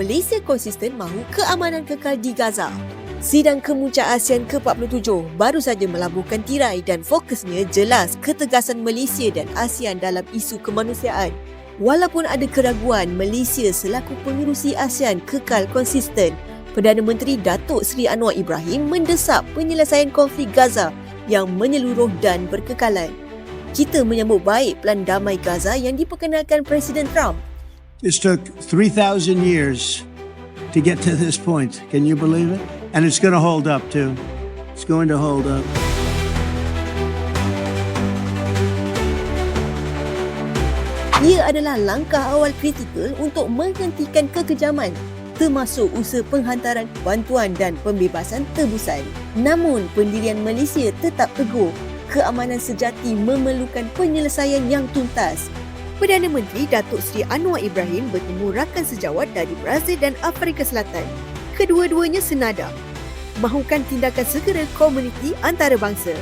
Malaysia konsisten mahu keamanan kekal di Gaza. Sidang Kemuncak ASEAN ke-47 baru saja melabuhkan tirai dan fokusnya jelas ketegasan Malaysia dan ASEAN dalam isu kemanusiaan. Walaupun ada keraguan, Malaysia selaku pengurusi ASEAN kekal konsisten. Perdana Menteri Datuk Seri Anwar Ibrahim mendesak penyelesaian konflik Gaza yang menyeluruh dan berkekalan. Kita menyambut baik pelan damai Gaza yang diperkenalkan Presiden Trump. This took 3,000 years to get to this point. Can you believe it? And it's going to hold up too. It's going to hold up. Ia adalah langkah awal kritikal untuk menghentikan kekejaman termasuk usaha penghantaran bantuan dan pembebasan tebusan. Namun, pendirian Malaysia tetap teguh keamanan sejati memerlukan penyelesaian yang tuntas. Perdana Menteri Datuk Seri Anwar Ibrahim bertemu rakan sejawat dari Brazil dan Afrika Selatan. Kedua-duanya senada mahukan tindakan segera komuniti antarabangsa.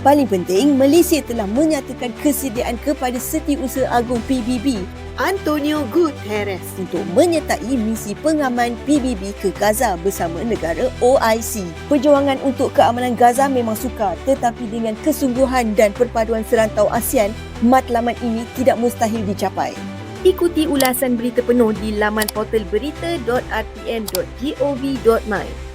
Paling penting, Malaysia telah menyatakan kesediaan kepada Setiausaha Agung PBB Antonio Guterres untuk menyertai misi pengaman PBB ke Gaza bersama negara OIC. Perjuangan untuk keamanan Gaza memang sukar tetapi dengan kesungguhan dan perpaduan serantau ASEAN, matlamat ini tidak mustahil dicapai. Ikuti ulasan berita penuh di laman portal berita.rtm.gov.my.